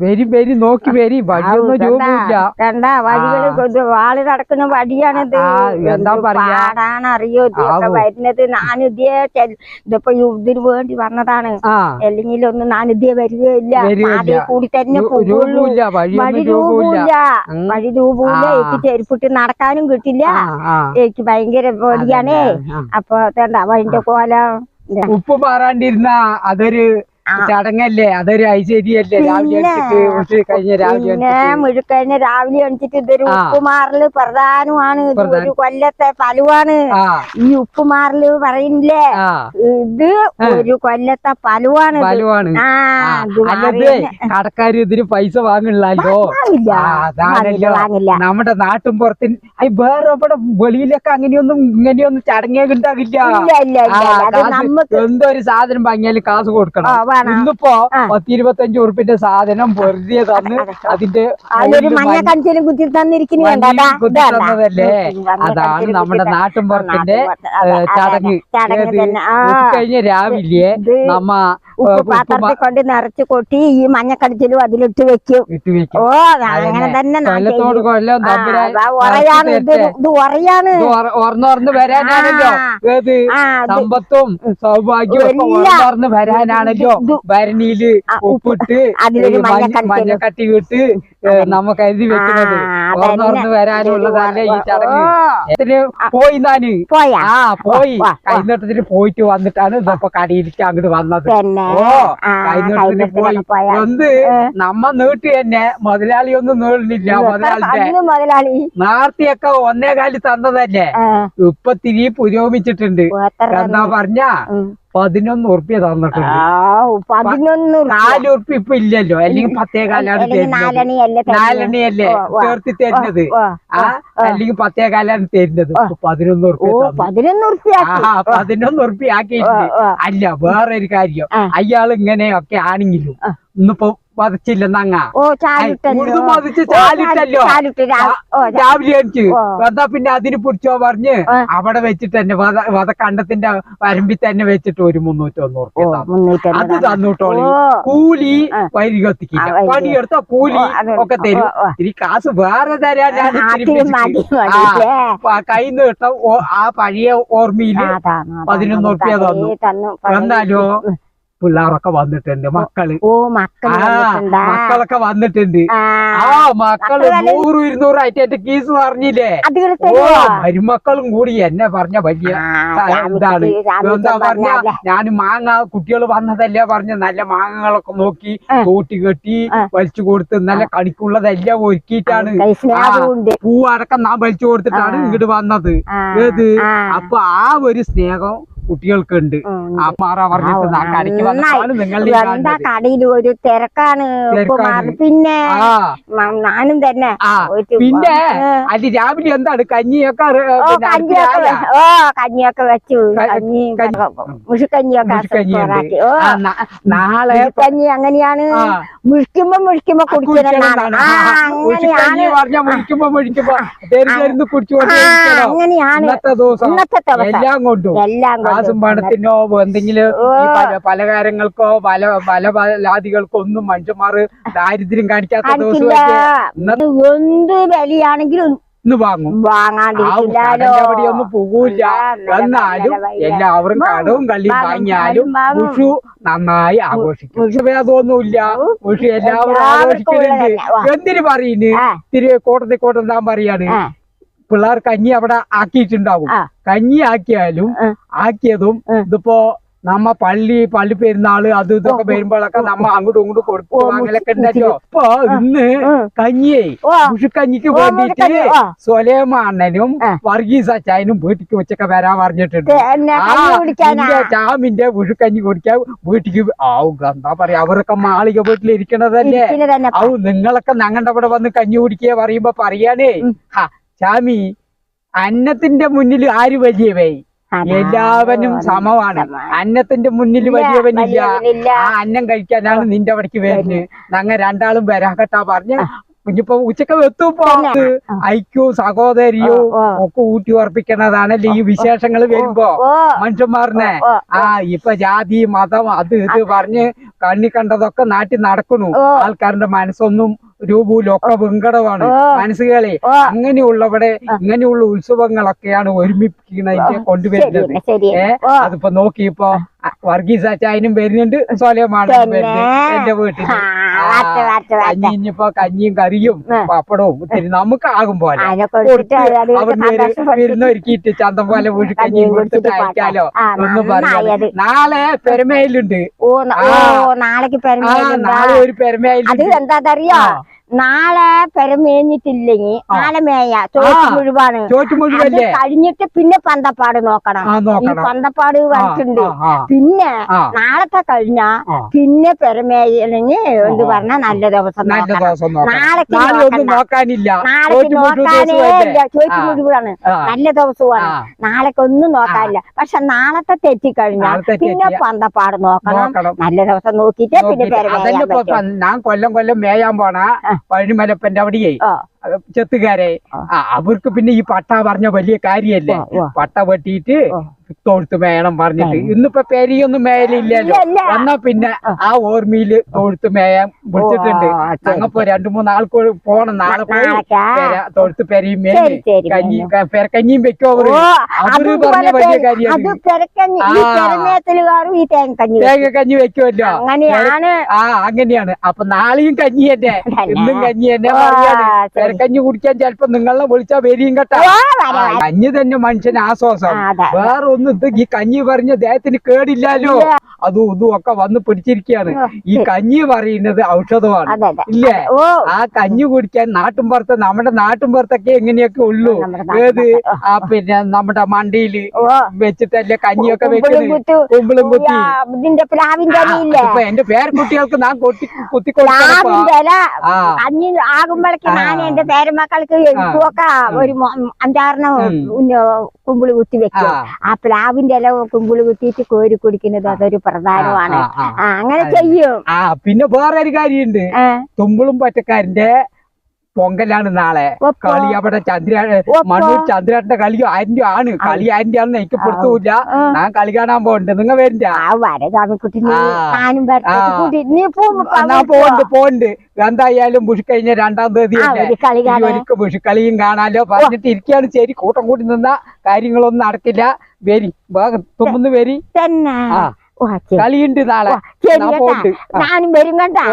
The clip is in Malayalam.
വരി വരി നോക്കി വരി. വഴിയൊന്നും രൂപമില്ല. കണ്ട വഴികൾ വാളി നടക്കുന്ന വഴിയാണിത് എന്താ പറയാ? പാടാണ് അറിയോ വരുന്നത് ഞാൻ ഇതേ ഇതിപ്പോ ഇതിന് വേണ്ടി വന്നതാണ്. അല്ലെങ്കിൽ ഒന്നും ഞാൻ ഇതേ വരികയില്ല. കൂടി തന്നെ രൂ- പോകുള്ളൂ. രൂപമില്ല വഴിയൊന്നും വഴി രൂപമില്ല. വഴി രൂപമില്ല. എനിക്ക് ചെരുപ്പിട്ട് നടക്കാനും കിട്ടില്ല. എനിക്ക് ഭയങ്കര പേടിയാണേ. അപ്പൊ തേണ്ട വഴിന്റെ കോലം? ഉപ്പ് പാറാണ്ടിരുന്ന അതൊരു. ചടങ്ങല്ലേ? അതൊരു ഐശ്വര്യല്ലേ? രാവിലെ. കഴിഞ്ഞ രാവിലെ മുഴുക്കഴിഞ്ഞ രാവിലെ എണിച്ചിട്ട് ഇതൊരു. ഉപ്പുമാറൽ പ്രധാനമാണ്. ഒരു കൊല്ലത്തെ പലുവാണ്. ഈ ഉപ്പുമാറൽ പറയുന്നില്ലേ? ഇത് ഒരു കൊല്ലത്തെ പലുവാണ് മാറിയ- കടക്കാര് ഇതിന് പൈസ വാങ്ങില്ലല്ലോ നമ്മുടെ നാട്ടും പുറത്തിന് ഐ, വേറെ ഇവിടെ വെളിയിലൊക്കെ അങ്ങനെയൊന്നും ഇങ്ങനെയൊന്നും ചടങ്ങേ ഉണ്ടാകില്ല എന്തോ എന്തൊരു സാധനം വാങ്ങിയാലും കാശ് കൊടുക്കണം. ഇന്നിപ്പോ ആ. പത്ത് ഇരുപത്തഞ്ച് ഉറുപ്പിന്റെ സാധനം വെറുതെ തന്ന് അതിന്റെ മഞ്ഞ കഞ്ചലും കുത്തി തന്നിരിക്കുന്നു മഞ്ഞ കണ്ടോ? കുത്തി ഇതാ, തന്നതല്ലേ മഞ്ഞ അതാണ് നമ്മുടെ നാട്ടിൻപുറത്തിന്റെ നാട്ടും പുറത്തിന്റെ നാട്ടും പുറത്ത്. ഏ, അതെ, ചടങ്ങ്. കഴിഞ്ഞ രാവിലെ നമ്മ ഉപ്പ് പാത്രത്തിൽ കൊണ്ട് നിറച്ച് കൊട്ടി ഈ മഞ്ഞ കടിച്ചിലും അതിലിട്ട് വെക്കും. ഓ അങ്ങനെ തന്നെ ഉറയാണ്. ഇത് ഇത് ഉറയാണ്. സമ്പത്തും സൗഭാഗ്യവും വരാനാണല്ലോ. ഭരണിയിൽ ഉപ്പിട്ട് അതിലൊരു ഈ മഞ്ഞ മഞ്ഞ കട്ടിൽ. മഞ്ഞ കട്ടി വിട്ട് നമ്മ എഴുതി വെക്കുന്നത്. ഓർന്നോർന്ന് വരാനുള്ളതല്ലേ ഈ ചടങ്ങ്. പോയി പോയാ? ആ പോയി. കൈനട്ടത്തിന്. പോയിട്ട് വന്നിട്ടാണ് ഇപ്പൊ കടയിലേക്ക് അങ്ങോട്ട് വന്നത്. ആ, പോയി. എന്ത്? നമ്മ നീട്ടി തന്നെ മുതലാളി ഒന്നും നീളുന്നില്ല മുതലാളിന്റെ. അന്ന് മുതലാളി. നാർത്തിയൊക്കെ ഒന്നേ കാലി തന്നതല്ലേ? ഇപ്പൊ തിരി പുരോഗമിച്ചിട്ടുണ്ട്. എന്നാ എന്താ പറഞ്ഞ. പതിനൊന്ന് ഉറുപ്പ്യ തന്നിട്ടുണ്ട്. പതിനൊന്ന്. നാല് ഉറുപ്പ്യ ഇപ്പൊ ഇല്ലല്ലോ. അല്ലെങ്കിൽ പത്തേ കാലാണ് നാലണിയല്ലേ ചേർത്തി തരുന്നത്? ആ അല്ലെങ്കിൽ പത്തേ കാലാണ് തരുന്നത്. പതിനൊന്ന് ഉറുപ്പ്യ തന്നു. പതിനൊന്ന് ഉറുപ്പ്യ പതിനൊന്ന് ഉറുപ്പ്യ ആക്കിയിട്ടുണ്ട്. അല്ല വേറൊരു കാര്യം. അയാൾ ഇങ്ങനെയൊക്കെ ആണെങ്കിലും ഇന്നിപ്പോ പതച്ചില്ലെന്നങ്ങ ഓ ചാലിട്ടല്ലോ. രാവിലെ എനിക്ക് പിന്നെ അതിന് പിടിച്ചോ പറഞ്ഞ്. അവിടെ വെച്ചിട്ട് തന്നെ വത വധക്കണ്ടത്തിന്റെ വരമ്പിൽ തന്നെ വെച്ചിട്ട് ഒരു മുന്നൂറ്റി ഒന്നൂറ് അത് തന്നു. തന്നൂട്ടോളി. കൂലി. വരി കത്തിക്കില്ല. പണിയെടുത്ത കൂലി ഒക്കെ തരും. ഇനി കാസ് കാശ് വേറെ തരാൻ ഞാൻ കയ്യിൽ നിന്ന് കിട്ടും ആ, പഴയ ഓർമ്മയിൽ എന്നാലോ പതിനൊന്ന് തന്നു, തന്നു. പിള്ളേരൊക്കെ വന്നിട്ടുണ്ട് മക്കൾ. ഓ മക്കൾ ആ മക്കളൊക്കെ വന്നിട്ടുണ്ട്. ആ, മക്കൾ മക്കൾ നൂറ് ഇരുന്നൂറായിട്ട് എന്റെ കീസ് പറഞ്ഞില്ലേ? ഓ മരുമക്കളും കൂടി എന്നെ പറഞ്ഞ വലിയ എന്താണ്? എന്താ പറഞ്ഞ. ഞാൻ മാങ്ങ കുട്ടികൾ വന്നതല്ലേ പറഞ്ഞ നല്ല മാങ്ങകളൊക്കെ നോക്കി. കൂട്ടി കെട്ടി. വലിച്ചു കൊടുത്ത് നല്ല കണിക്കുള്ളതെല്ലാം ഒരുക്കിയിട്ടാണ്. പൂ അടക്കം നാം വലിച്ചു കൊടുത്തിട്ടാണ് ഇങ്ങോട്ട് വന്നത്. ഏത്. അപ്പൊ ആ ഒരു സ്നേഹം കുട്ടികൾക്കുണ്ട്. എന്താ കടയിൽ ഒരു തിരക്കാണ്. പിന്നെ നാനും ഞാനും തന്നെ പിന്നെ. അത് രാവിലെ എന്താണ് കഞ്ഞിയൊക്കെ കഞ്ഞിയൊക്കെ ഓ കഞ്ഞിയൊക്കെ വെച്ചു. കഞ്ഞി നാളെ കഞ്ഞി അങ്ങനെയാണ്. മുഴിക്കുമ്പോ മുഴിക്കുമ്പോ ഉച്ചക്കഞ്ഞി അങ്ങനെയാണ്. ഇന്നത്തെ ദിവസം എല്ലാം കൊണ്ടും. എല്ലാം കാശും കൊണ്ടും. പണത്തിനോ എന്തെങ്കിലും പലകാരങ്ങൾക്കോ പല പല പലാദികൾക്കോ ഒന്നും മനുഷ്യന്മാര് ദാരിദ്ര്യം കാണിക്കാത്ത ദിവസം എന്ത് വിലയാണെങ്കിലും ഇന്ന് വാങ്ങും. പോകൂല എന്നാലും. എല്ലാവരും കടവും കള്ളിയും വാങ്ങും, വാങ്ങിയാലും വാങ്ങും. വിഷു നന്നായി ആഘോഷിക്കും. വിഷുഭേദമൊന്നുമില്ല വിഷു എല്ലാവരും ആഘോഷിക്കുന്നുണ്ട്. എന്തിനു പറയുന്നു തിരി കോട്ടത്തിൽ കോട്ടം താൻ പറയാണ്. പിള്ളേർ കഞ്ഞി അവിടെ ആക്കിയിട്ടുണ്ടാവും. കഞ്ഞി ആക്കിയാലും ആക്കിയതും. ഇതിപ്പോ നമ്മ പള്ളി പള്ളി പെരുന്നാൾ അത് ഇതൊക്കെ വരുമ്പോഴൊക്കെ നമ്മ അങ്ങോട്ടും ഇങ്ങോട്ടും കൊടുക്കും. അങ്ങനെയൊക്കെ. ഉണ്ടല്ലോ. ഇപ്പൊ ഇന്ന് കഞ്ഞിയെ. മുഷുക്കഞ്ഞിക്ക് വേണ്ടിട്ട് സൊലേമാണ്ണനും. വർഗീസ് അച്ചായനും വീട്ടിക്ക് ഉച്ചയ്ക്ക് വരാൻ പറഞ്ഞിട്ടുണ്ട്. ചാമിന്റെ മുഴുക്കഞ്ഞി കുടിക്കാൻ വീട്ടിക്ക് ആവും. എന്താ പറയാ അവരൊക്കെ മാളിക വീട്ടിലിരിക്കണതല്ലേ? ആവും നിങ്ങളൊക്കെ ഞങ്ങളുടെ അവിടെ വന്ന് കഞ്ഞി കുടിക്കുക പറയുമ്പോ പറയാനേ. ഹാ അന്നത്തിന്റെ മുന്നിൽ ആര് വലിയവേ. എല്ലാവനും സമമാണ്. അന്നത്തിന്റെ മുന്നിൽ ഇല്ല, വലിയവനില്ല. ആ അന്നം കഴിക്കാനാണ് നിന്റെ അവിടേക്ക് വരുന്നത് ഞങ്ങ രണ്ടാളും വരാകട്ടാ പറഞ്ഞ് ഇനിയിപ്പോ ഉച്ചയ്ക്ക് എത്തുമ്പോ ഐക്യോ സഹോദരിയോ ഐക്യവും. ഒക്കെ ഊട്ടി ഉറപ്പിക്കണതാണല്ലേ ഈ വിശേഷങ്ങൾ വരുമ്പോ? മനുഷ്യന്മാരനെ. ആ ഇപ്പൊ ജാതി മതം അത് ഇത് പറഞ്ഞ് കണ്ണി കണ്ടതൊക്കെ നാട്ടിൽ നടക്കണു. ആൾക്കാരുടെ മനസ്സൊന്നും രൂപൂലും ഒക്കെ വെങ്കടമാണ്. മനസ്സുകളെ. അങ്ങനെയുള്ളവിടെ ഇങ്ങനെയുള്ള ഉത്സവങ്ങളൊക്കെയാണ് ഒരുമിപ്പിക്കണതിന്റെ കൊണ്ടുവരുന്നത്. ഏ? അതിപ്പോ നോക്കിയപ്പോ വർഗീസ് അച്ചായനും വരുന്നുണ്ട് സോലയമാണ് വരുന്നത് എന്റെ വീട്ടിൽ ആ, വരട്ടെ, വരട്ടെ, വരട്ടെ. കഞ്ഞി ഇനിയിപ്പോ കഞ്ഞിയും കറിയും. പപ്പടവും ഇത്തിരി നമുക്ക് ആകും പോലെ. വരുന്ന ഒരുക്കിയിട്ട് ചന്തം പോലെ വീട്ടിൽ കഞ്ഞിയും കൊടുത്തിട്ട് അയക്കാലോ? ഒന്നും നന്നായി നാളെ പെരുമയിലുണ്ട്. നാളെ ഒരു അത് പെരുമയിലുണ്ട് അറിയോ. നാളെ പെരമേഞ്ഞിട്ടില്ലെങ്കി നാളെ മേയ. ചോറ്റ്. മുഴുവാണ്. കഴിഞ്ഞിട്ട് പിന്നെ പന്തപ്പാട് നോക്കണം. ഈ പന്തപ്പാട് ആ, പിന്നെ. നാളത്തെ കഴിഞ്ഞാ പിന്നെ പെരമേയലെങ്കി എന്ത്. പറഞ്ഞ നല്ല ദിവസം നാളെ നോക്കാനില്ല. നാളേക്ക് നോക്കാനേ ഇല്ല. ചോറ്റ് മുഴുവാണ് നല്ല ദിവസമാണ്. നാളേക്ക് ഒന്നും നോക്കാനില്ല. പക്ഷെ നാളത്തെ തെറ്റിക്കഴിഞ്ഞാൽ കഴിഞ്ഞ പിന്നെ പന്തപ്പാട് നോക്കണം. നല്ല ദിവസം നോക്കിയിട്ട് പിന്നെ പെരമേയാൻ ഞാൻ കൊല്ലം കൊല്ലം മേയാൻ പോണ. പഴനിമലപ്പന്റെ അവിടെയേ. ചെത്തുകാരെ അവർക്ക് പിന്നെ ഈ പട്ട പറഞ്ഞ വലിയ കാര്യല്ലേ. പട്ട വെട്ടിയിട്ട്. തൊഴുത്ത് മേയണം പറഞ്ഞിട്ട്. ഇന്നിപ്പോ പെരിയൊന്നും ഇല്ല. എന്നാ പിന്നെ ആ. ഓർമ്മയിൽ ഓർമ്മയിൽ തൊഴുത്ത് മേയാൻ വിളിച്ചിട്ടുണ്ട് അങ്ങപ്പോ രണ്ടു മൂന്ന് ആൾക്ക് പോണം നാളെ പോയി തൊഴുത്ത് പെരയും കഞ്ഞി. പെരക്കഞ്ഞിയും വെക്കും അവർ അവർ പറഞ്ഞ വലിയ കാര്യം. തേങ്ങ കഞ്ഞി വെക്കുമല്ലോ ആ അങ്ങനെയാണ് അപ്പൊ നാളെയും കഞ്ഞി തന്നെ. ഇന്നും കഞ്ഞി തന്നെ പറയാണ്. പെരക്കഞ്ഞി കുടിക്കാൻ ചിലപ്പോ നിങ്ങളെ വിളിച്ചാ വരിയും കേട്ടാ. കഞ്ഞി തന്നെ മനുഷ്യന് ആശ്വാസം. വേറെ ഒന്നും ഇത് ഈ കഞ്ഞി പറഞ്ഞ ദേഹത്തിന് കേടില്ലല്ലോ അതും ഇതും ഒക്കെ വന്ന് പിടിച്ചിരിക്കുകയാണ്. ഈ കഞ്ഞി പറയുന്നത് ഔഷധമാണ്. ഇല്ലേ? ആ കഞ്ഞി കുടിക്കാൻ നാട്ടും പുറത്ത് നമ്മുടെ നാട്ടും പുറത്തൊക്കെ എങ്ങനെയൊക്കെ ഉള്ളൂ? ഏത്? ആ പിന്നെ നമ്മുടെ മണ്ടിയിൽ വെച്ചിട്ടല്ലേ കഞ്ഞിയൊക്കെ വെക്കുന്നത്. കുമ്പിളും കുത്തി ഇതിന്റെ പ്ലാവിന്റെ എന്റെ പേരക്കുട്ടികൾക്ക് ഞാൻ കൊത്തി കുത്തി കൊടുക്കണപ്പോ എന്റെ പേരമക്കൾക്ക് എനിക്കുമൊക്കെ ഒരു അഞ്ചാറിന് കുമ്പിളി കുത്തി വെക്കും. ആ. പ്ലാവിന്റെ ഇല കുമ്പിൾ കുത്തിയിട്ട് കോരി കുടിക്കുന്നത് അതൊരു പ്രധാനമാണ്. അങ്ങനെ ചെയ്യും. പിന്നെ വേറൊരു കാര്യമുണ്ട്. ഏ, തുമ്പിളും പറ്റക്കാരന്റെ പൊങ്കലാണ് നാളെ? കളി അവിടെ ചന്ദ്ര? മണ്ണൂർ ചന്ദ്രേട്ടന്റെ കളി ആയിരം ആണ്. കളി ആന്റി ആണെന്ന് എനിക്ക് പൊടുത്തൂല ഞാൻ കളി കാണാൻ പോണ്ട് നിങ്ങ വരണ്ട. പോണ്ട് പോണ്ട് എന്തായാലും ബുഷ് കഴിഞ്ഞ രണ്ടാം തീയതി എനിക്ക് അല്ലേ ഒരു കളി കാണാൻ. ഒരിക്കൽ ബുഷ് കളിയും കാണാലോ. പറഞ്ഞിട്ട് ഇരിക്കുകയാണ്. ശരി കൂട്ടം കൂടി നിന്ന കാര്യങ്ങളൊന്നും നടക്കില്ല. വരി വേഗം തുമ്മുന്ന് വരി. കളിയുണ്ട് നാളെ. ഞാനും വരും കണ്ടാ.